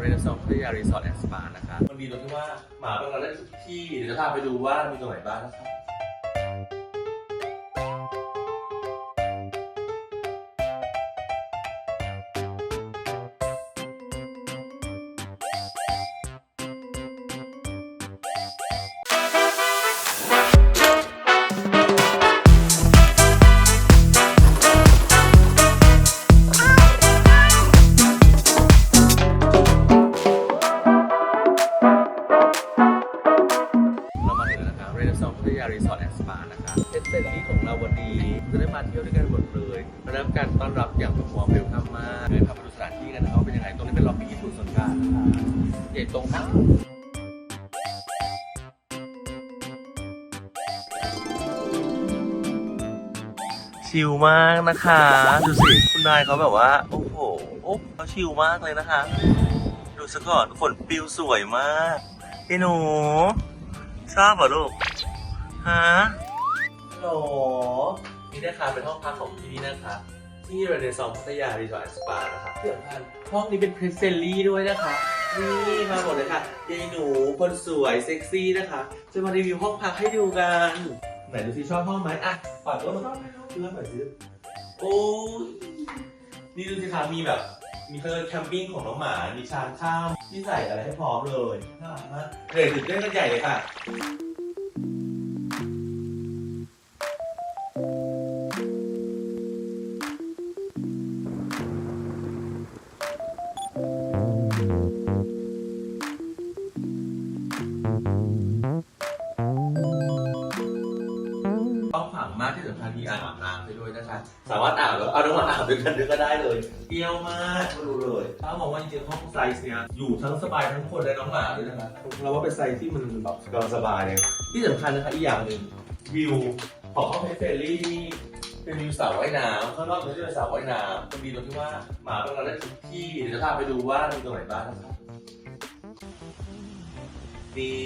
เรนซองพัทยารีสอร์ทแอนด์สปานะคะมันดีตรงที่ว่าหมาเป็นเราได้ทุกที่เดี๋ยวจะพาไปดูว่ามีตรงไหนบ้างนะครับ รีสอร์ทแอนด์สปานะคะเพชรเฟรนลี่ของเราวันนี้จะได้มาเที่ยวด้วยกันหมดเลยมาได้รับการต้อนรับอย่างแบบวอร์มเวลคัมมากเลยพาไปดูสถานที่กันนะครับว่าเป็นยังไงตรงนี้เป็นล็อบบี้ญี่ปุ่นส่วนกลางนะคะใหญ่ตรงมากชิลมากนะคะ ดูสิ คุณนายเขาแบบว่า โอ้โหโอ้เขาชิลมากเลยนะคะ ดูซะก่อนฝนปิวสวยมากพี่หนูทราบเหรอลูก ฮะฮัลโหลนี่นะคะเป็นห้องพักของที่นี่นะคะที่เรเนซองพัทยารีสอร์ทแอนด์สปานะคะที่สำคัญห้องนี้เป็นเพรสเซลลี่ด้วยนะคะ นี่มาหมดเลยค่ะยายหนูคนสวยเซ็กซี่นะคะ จะมารีวิวห้องพักให้ดูกัน ไหนดูสิชอบห้องไหมอะปอดรถมาชอบไหมเพื่อนหน่อยสิโอ้ยนี่ดูสิคะมีแบบ มีเครื่องแคมปิ้งของน้องหมา มีชามข้าวที่ใส่อะไรให้พร้อมเลยน่ารักมากเด็กตื่นเต้นกันใหญ่เลยค่ะ ต้องผังมากที่สำคัญมีอ่างอาบน้ำไปด้วยนะคะ สามารถอาบแล้วเอาน้ำมันอาบด้วยกันด้วยก็ได้เลยเปรี้ยวมากมาดูเลยถ้ามองว่าจริงๆห้องไซส์เนี้ยอยู่ทั้งสบายทั้งคนและน้องหมาด้วยนะคะเราว่าเป็นไซส์ที่มันแบบกำลังสบายเลยที่สำคัญนะคะอีกอย่างหนึ่งวิวของห้องเพชรเฟรลี่นี่เป็นวิวสระว่ายน้ำข้างนอกเป็นที่เป็นสระว่ายน้ำมันดีตรงที่ว่าหมาเป็นเราได้ทุกที่เดี๋ยวจะพาไปดูว่ามีตรงไหนบ้างนะครับนี่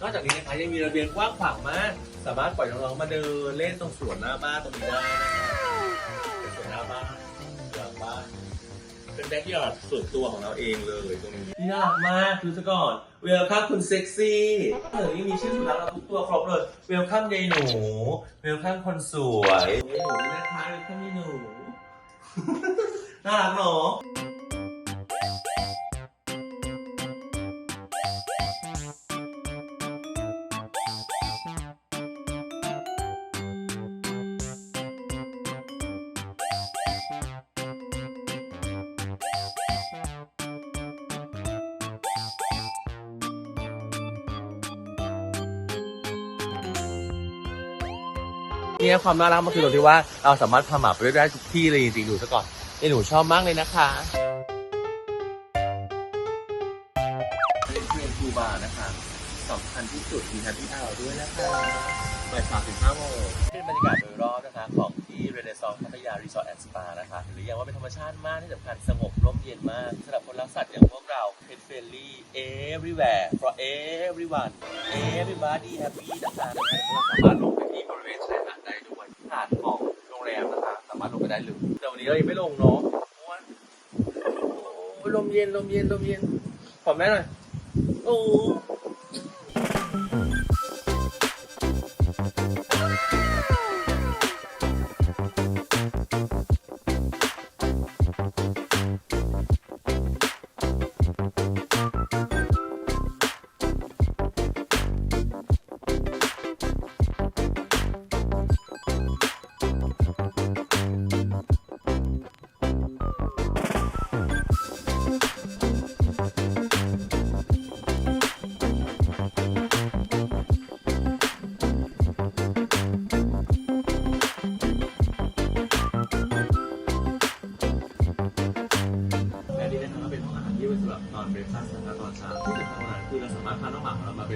นอกจากนี้นะคะยังมีระเบียงกว้างขวางมาก สามารถปล่อยน้องๆมาเดินเล่นตรงสวนหน้าบ้านตรงนี้ได้นะคะเป็นสวนหน้าบ้านหลังบ้านเป็นแบ็คยอร์ดส่วนตัวของเราเองเลยตรงนี้นี่น่ารักมากดูซะก่อนเวลคัมคุณเซ็กซี่เออนี่มีชื่อสุนัขเราทุกตัวครบเลยเวลคัมยายหนูเวลคัมคนสวยยายหนูนะคะเวลคัมยายหนูน่ารักเนาะ เนี่ยความน่ารักมันคือตรงที่ว่าเราสามารถพาหมาไปได้ทุกที่เลยจริงๆดูซะก่อนไอ้หนูชอบมากเลยนะคะเป็นเพื่อนครูบานะคะสำคัญที่สุดมีทันที่เอาด้วยนะคะบ่ายสามถึงห้าโมงเป็นบรรยากาศโดยรอบนะคะของที่เรเนซองพัทยารีสอร์ทแอนด์สปานะคะหรืออย่างว่าเป็นธรรมชาติมากที่สำคัญสงบร่มเย็นมากสำหรับคนรักสัตว์อย่างพวกเราเพ t เฟ r ลี่ everywhere for everyone everybody happy นะคะเราสามารถลงไปที่บริเวณ ได้เลยแต่วันนี้เรายังไม่ลงเนาะลมเย็นลมเย็นลมเย็นขอแม่หน่อยโอ้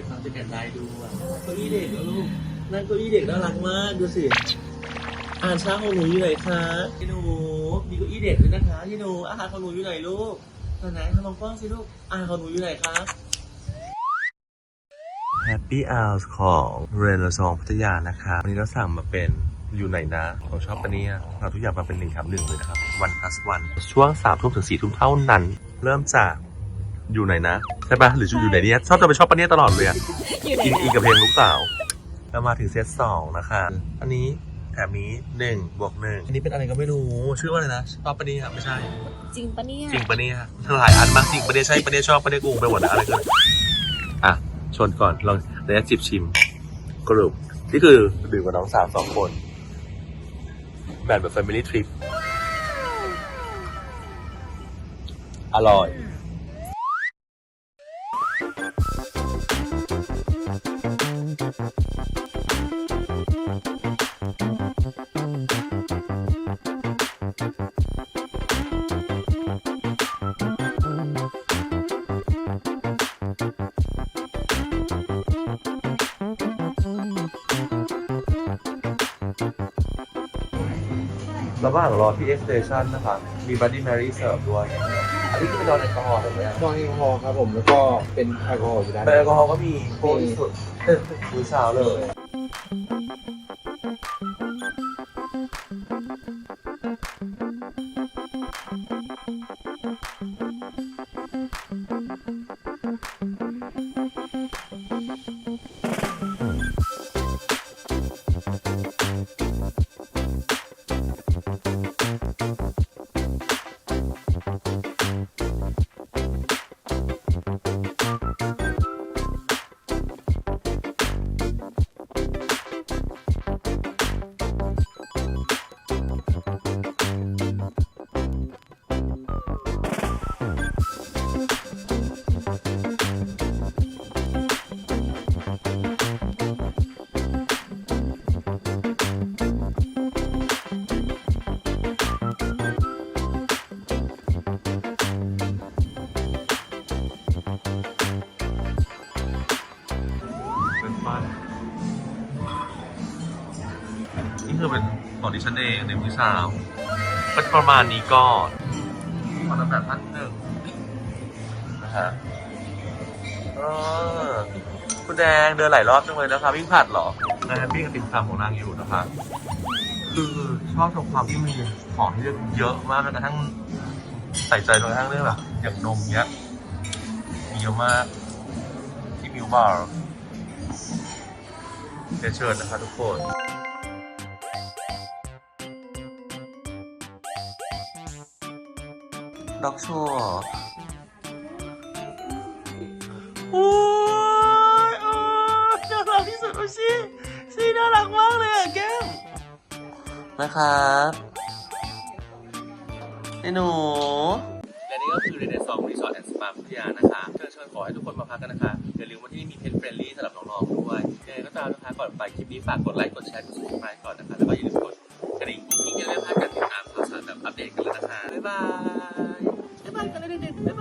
องหมาของเรามาเบรคฟาสต์ด้วยกันได้ด้วยเก้าอี้เด็กเหรอลูกนั่นเก้าอี้เด็กน่ารักมากดูสิอาหารเช้าของหนูอยู่ไหนคะยี่หนูมีเก้าอี้เด็กด้วยนะคะยี่หนูอาหารของหนูอยู่ไหนลูกตอนไหนทำลองกล้องสิลูกอาหารของหนูอยู่ไหนคะ Happy Hours ของเรนลซองพัทยานะคะวันนี้เราสั่งมาเป็นอยู่ไหนนะผมชอบปะเนี่ยเราทุกอย่างมาเป็นหนึ่งครับหนึ่งเลยนะครับ วันพัสวันช่วงสามทุ่มถึงสี่ทุ่มเท่านั้น เริ่มจาก อยู่ไหนนะใช่ปะหรืออยู่ไหนเนี่ยชอบจะไปชอบปะเนี่ยตลอดเลยอะอยู่ไหนอินอินนะกับเพลงลูกสาวแล้วมาถึงเซตสองนะคะ อันนี้แถบนี้หนึ่งบวกหนึ่งอันนี้เป็นอะไรก็ไม่รู้ชื่อว่าอะไรนะชอบปะเนี่ยไม่ใช่ จริงปะเนี่ยจริงปะเนี่ยหลายอันมากจริงปะเนี่ยใช่ปะเนี่ยชอบปะเนี่ยกูไปหมดนะอะไรกันอะชนก่อนลองระยะจิบชิมกรุบนี่คือดื่มกับน้องสาวสองคนแบบแบบ Family Trip อร่อย ระหว่างรอที่ X Station นะคะ มี Buddy Mary เสิร์ฟด้วย อันนี้คือเป็นนอนแอลกอฮอล์ถูกไหมอะนอนแอลกอฮอล์ครับผมแล้วก็เป็นแอลกอฮอล์อยู่ด้านเป็นแอลกอฮอล์ก็มีโค้กที่สุดมื้อเช้าเลยเป็ ดิฉันเองในมื้อเช้าก็จะประมาณนี้ก่อนขอตั้งแต่ท่านหนึ่งนะฮะเออคุณแดงเดินหลายรอบจังเลยนะคะวิ่งผลัดเหรอนางแฮปปี้กับติ่มซำของนางอยู่นะคะคือชอบตรงความที่มีของที่เลือกเยอะมากแม้กระทั่งใส่ใจจนกระทั่งเรื่องแบบอย่างนมเนี้ยมีเยอะมากที่มิวบาร์เรียนเชิญนะคะทุกคน ด็อกชัวโอ้ยโอ้ยน่ารักที่สุดเลซีซีน่ารักมากเลยอะแก้มนะครับไอ้หนู และนี่ก็คือเรเดซองรีสอร์ทแอนด์สปาพัทยานะคะเชิญชวนขอให้ทุกคนมาพักกันนะคะอย่าลืมว่าที่นี่มีเพจเฟรนลี่สำหรับน้องๆด้วยยังไงก็ตามนะคะก่อนไปคลิปนี้ฝากกดไลค์กดแชร์กด subscribe ก่อนนะคะแล้วก็อย่าลืม দেখবে